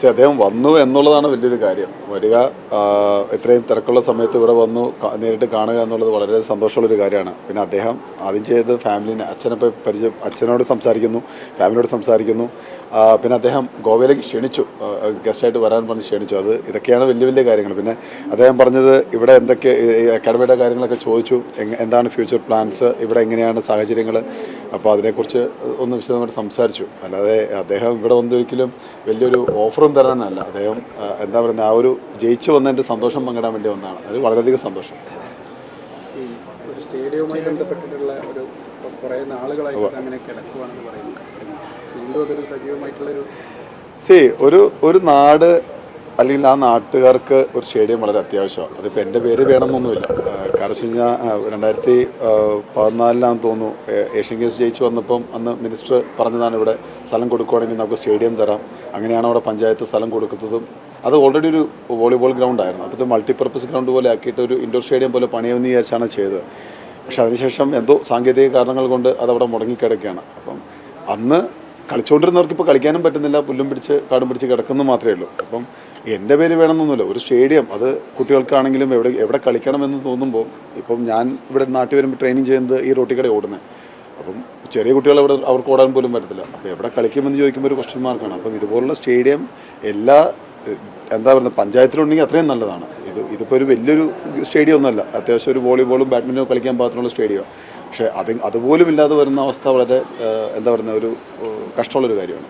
C അദ്ദേഹം വന്നു എന്നുള്ളതാണ് വലിയൊരു കാര്യം. വരിക ഇത്രയും തിരക്കുള്ള സമയത്ത് ഇവിടെ വന്നു നേരിട്ട് കാണുക എന്നുള്ളത് വളരെ സന്തോഷമുള്ളൊരു കാര്യമാണ്. പിന്നെ അദ്ദേഹം ആദ്യം ചെയ്ത് ഫാമിലിനെ അച്ഛനെ പരിചയം അച്ഛനോട് സംസാരിക്കുന്നു ഫാമിലിയോട് സംസാരിക്കുന്നു. പിന്നെ അദ്ദേഹം ഗോവയിലേക്ക് ക്ഷണിച്ചു. ഗസ്റ്റായിട്ട് വരാൻ പറഞ്ഞ് ക്ഷണിച്ചു. അത് ഇതൊക്കെയാണ് വലിയ വലിയ കാര്യങ്ങൾ. പിന്നെ അദ്ദേഹം പറഞ്ഞത് ഇവിടെ എന്തൊക്കെ അക്കാഡമിയുടെ കാര്യങ്ങളൊക്കെ ചോദിച്ചു. എന്താണ് ഫ്യൂച്ചർ പ്ലാൻസ് ഇവിടെ എങ്ങനെയാണ് സാഹചര്യങ്ങൾ? അപ്പോൾ അതിനെക്കുറിച്ച് ഒന്ന് വിശദമായിട്ട് സംസാരിച്ചു. അല്ലാതെ അദ്ദേഹം ഇവിടെ വന്നൊരിക്കലും വലിയൊരു ഓഫറും തരാനല്ല. അദ്ദേഹം എന്താ പറയുന്നത് ആ ഒരു ജയിച്ചു വന്നതിന്റെ സന്തോഷം പങ്കിടാൻ വേണ്ടി വന്നതാണ്. അത് വളരെയധികം സന്തോഷം. സ്റ്റേഡിയവുമായി ബന്ധപ്പെട്ടിട്ടുള്ള ഒരു കുറേ നാളുകളായിട്ട് അങ്ങനെ കിടക്കുവാണെന്ന് പറയുന്നു. സി ഒരു ഒരു നാട് അല്ലെങ്കിൽ ആ നാട്ടുകാർക്ക് ഒരു സ്റ്റേഡിയം വളരെ അത്യാവശ്യമാണ്. അതിപ്പോൾ എന്റെ പേര് വേണമെന്നൊന്നുമില്ല. കാരണം വെച്ച് കഴിഞ്ഞാൽ രണ്ടായിരത്തി പതിനാലിലാണെന്ന് തോന്നുന്നു ഏഷ്യൻ ഗെയിംസ് ജയിച്ചു വന്നപ്പം അന്ന് മിനിസ്റ്റർ പറഞ്ഞതാണ് ഇവിടെ സ്ഥലം കൊടുക്കുവാണെങ്കിൽ നമുക്ക് സ്റ്റേഡിയം തരാം. അങ്ങനെയാണ് അവിടെ പഞ്ചായത്ത് സ്ഥലം കൊടുക്കുന്നതും. അത് ഓൾറെഡി ഒരു വോളിബോൾ ഗ്രൗണ്ട് ആയിരുന്നു. അപ്പോൾ ഇത് മൾട്ടിപ്പർപ്പസ് ഗ്രൗണ്ട് പോലെ ആക്കിയിട്ട് ഒരു ഇൻഡോർ സ്റ്റേഡിയം പോലെ പണിയെന്ന് വിചാരിച്ചാണ് ചെയ്തത്. പക്ഷെ അതിനുശേഷം എന്തോ സാങ്കേതിക കാരണങ്ങൾ കൊണ്ട് അതവിടെ മുടങ്ങിക്കിടക്കുകയാണ്. അപ്പം അന്ന് കളിച്ചുകൊണ്ടിരുന്നവർക്ക് ഇപ്പോൾ കളിക്കാനും പറ്റുന്നില്ല. പുല്ലും പിടിച്ച് കാടും പിടിച്ച് കിടക്കുന്നു മാത്രമേ ഉള്ളൂ. അപ്പം എന്റെ പേര് വേണമെന്നൊന്നുമില്ല. ഒരു സ്റ്റേഡിയം അത് കുട്ടികൾക്കാണെങ്കിലും എവിടെ എവിടെ കളിക്കണമെന്ന് തോന്നുമ്പോൾ ഇപ്പം ഞാൻ ഇവിടെ നാട്ടിൽ വരുമ്പോൾ ട്രെയിനിങ് ചെയ്യുന്നത് ഈ റോട്ടിൽ ഓടുന്നത് അപ്പം ചെറിയ കുട്ടികൾ അവിടെ അവർക്ക് ഓടാൻ പോലും പറ്റത്തില്ല. അപ്പോൾ എവിടെ കളിക്കുമെന്ന് ചോദിക്കുമ്പോൾ ഒരു ക്വസ്റ്റ്യൻ മാർക്കാണ് അപ്പം ഇതുപോലുള്ള സ്റ്റേഡിയം എല്ലാ എന്താ പറയുന്നത് പഞ്ചായത്തിലുണ്ടെങ്കിൽ അത്രയും നല്ലതാണ്. ഇത് ഇതിപ്പോൾ ഒരു വലിയൊരു സ്റ്റേഡിയം ഒന്നുമല്ല. അത്യാവശ്യം ഒരു വോളിബോളും ബാഡ്മിന്റനും കളിക്കാൻ പാത്രമുള്ള സ്റ്റേഡിയം പക്ഷേ അത് അതുപോലും ഇല്ലാതെ വരുന്ന അവസ്ഥ വളരെ എന്താ പറയുന്ന ഒരു കഷ്ടമുള്ളൊരു കാര്യമാണ്.